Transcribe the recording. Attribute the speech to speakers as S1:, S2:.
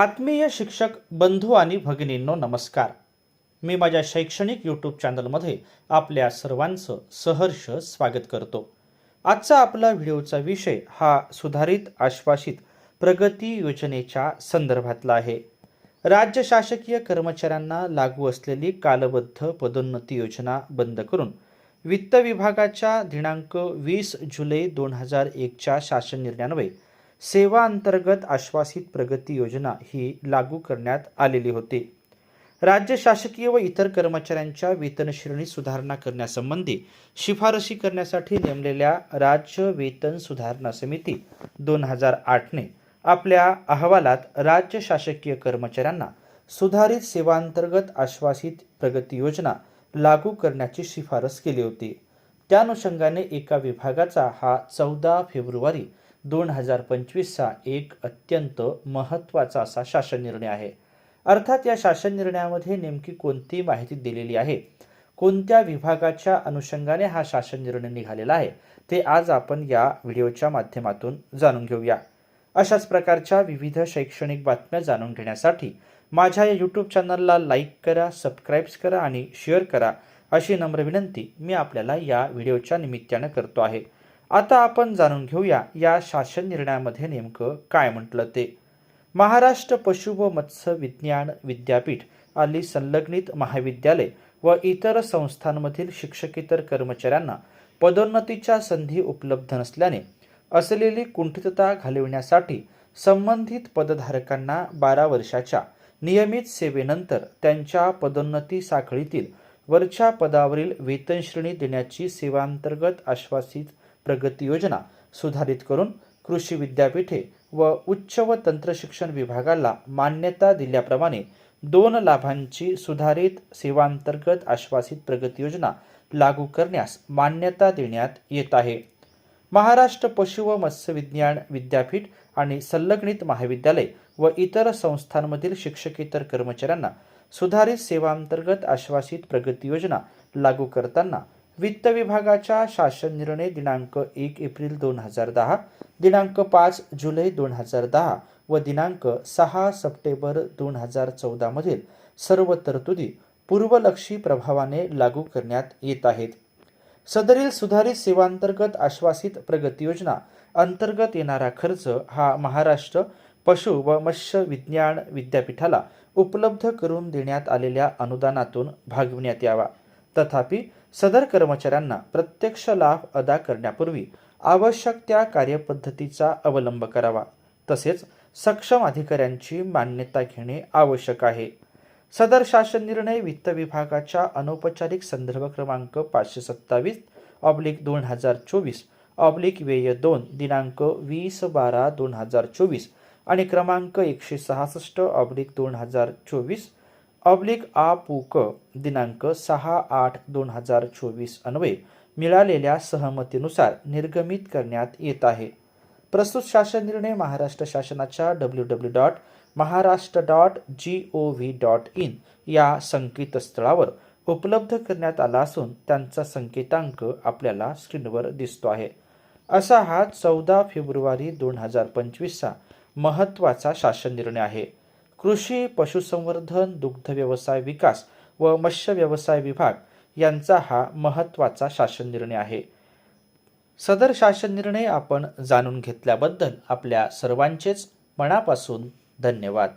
S1: आत्मीय शिक्षक बंधू आणि भगिनींनो नमस्कार. मी माझ्या शैक्षणिक यूट्यूब चॅनलमध्ये आपल्या सर्वांचं सहर्ष स्वागत करतो. आजचा आपला व्हिडिओचा विषय हा सुधारित आश्वासित प्रगती योजनेच्या संदर्भातला आहे. राज्य शासकीय कर्मचाऱ्यांना लागू असलेली कालबद्ध पदोन्नती योजना बंद करून वित्त विभागाच्या दिनांक वीस जुलै दोन हजार एकच्या शासन निर्णयान्वये सेवा अंतर्गत आश्वासित प्रगती योजना ही लागू करण्यात आलेली होती. राज्य शासकीय व इतर कर्मचाऱ्यांच्या वेतन श्रेणी सुधारणा करण्यासंबंधी शिफारशी करण्यासाठी नेमलेल्या राज्य वेतन सुधारणा समिती दोन हजार आठने आपल्या अहवालात राज्य शासकीय कर्मचाऱ्यांना सुधारित सेवांतर्गत आश्वासित प्रगती योजना लागू करण्याची शिफारस केली होती. त्या अनुषंगाने एका विभागाचा हा चौदा फेब्रुवारी दोन हजार पंचवीसचा एक अत्यंत महत्त्वाचा असा शासन निर्णय आहे. अर्थात या शासन निर्णयामध्ये नेमकी कोणती माहिती दिलेली आहे? कोणत्या विभागाच्या अनुषंगाने हा शासन निर्णय निघालेला आहे? ते आज आपण या व्हिडिओच्या माध्यमातून जाणून घेऊया. अशाच प्रकारच्या विविध शैक्षणिक बातम्या जाणून घेण्यासाठी माझ्या या यूट्यूब चॅनलला लाईक करा सबस्क्राईब्स करा आणि शेअर करा अशी नम्र विनंती मी आपल्याला या व्हिडिओच्या निमित्तानं करतो आहे. आता आपण जाणून घेऊया या शासन निर्णयामध्ये नेमकं काय म्हटलं ते. महाराष्ट्र पशु व मत्स्य विज्ञान विद्यापीठ आली संलग्नित महाविद्यालय व इतर संस्थांमधील शिक्षकेतर कर्मचाऱ्यांना पदोन्नतीच्या संधी उपलब्ध नसल्याने असलेली कुंठितता घालविण्यासाठी संबंधित पदधारकांना बारा वर्षाच्या नियमित सेवेनंतर त्यांच्या पदोन्नती साखळीतील वरच्या पदावरील वेतनश्रेणी देण्याची सेवांतर्गत आश्वासित प्रगती योजना सुधारित करून कृषी विद्यापीठे व उच्च व तंत्रशिक्षण विभागाला मान्यता दिल्याप्रमाणे दोन लाभांची सुधारित सेवांतर्गत आश्वासित प्रगती योजना लागू करण्यास मान्यता देण्यात येत आहे. महाराष्ट्र पशु व मत्स्य विज्ञान विद्यापीठ आणि संलग्नित महाविद्यालय व इतर संस्थांमधील शिक्षकेतर कर्मचाऱ्यांना सुधारित सेवांतर्गत आश्वासित प्रगती योजना लागू करताना वित्त विभागाच्या शासन निर्णय दिनांक एक एप्रिल दोन हजार दहा दिनांक पाच जुलै दोन हजार दहा व दिनांक सहा सप्टेंबर दोन हजार चौदामधील सर्व तरतुदी पूर्वलक्षी प्रभावाने लागू करण्यात येत आहेत. सदरील सुधारित सेवांतर्गत आश्वासित प्रगती योजना अंतर्गत येणारा खर्च हा महाराष्ट्र पशु व मत्स्य विज्ञान विद्यापीठाला उपलब्ध करून देण्यात आलेल्या अनुदानातून भागविण्यात यावा. तथापि सदर कर्मचाऱ्यांना प्रत्यक्ष लाभ अदा करण्यापूर्वी आवश्यक त्या कार्यपद्धतीचा अवलंब करावा. तसेच सक्षम अधिकाऱ्यांची मान्यता घेणे आवश्यक आहे. सदर शासन निर्णय वित्त विभागाच्या अनौपचारिक संदर्भ क्रमांक पाचशे सत्तावीस ऑब्लिक दोन हजार चोवीस ऑब्लिक व्यय दोन दिनांक वीस बारा दोन हजार चोवीस आणि क्रमांक एकशे सहासष्ट ऑब्लिक दोन हजार चोवीस ऑब्लिक आपूक दिनांक सहा आठ दोन हजार चोवीस अन्वये मिळालेल्या सहमतीनुसार निर्गमित करण्यात येत आहे. प्रस्तुत शासन निर्णय महाराष्ट्र शासनाच्या W W dot Maharashtra dot G O V dot in या संकेतस्थळावर उपलब्ध करण्यात आला असून त्यांचा संकेतांक आपल्याला स्क्रीनवर दिसतो आहे. असा हा चौदा फेब्रुवारी दोन हजार पंचवीसचा महत्त्वाचा शासन निर्णय आहे. कृषी पशुसंवर्धन दुग्ध व्यवसाय विकास व मत्स्य व्यवसाय विभाग यांचा हा महत्त्वाचा शासन निर्णय आहे. सदर शासन निर्णय आपण जाणून घेतल्याबद्दल आपल्या सर्वांचेच मनापासून धन्यवाद.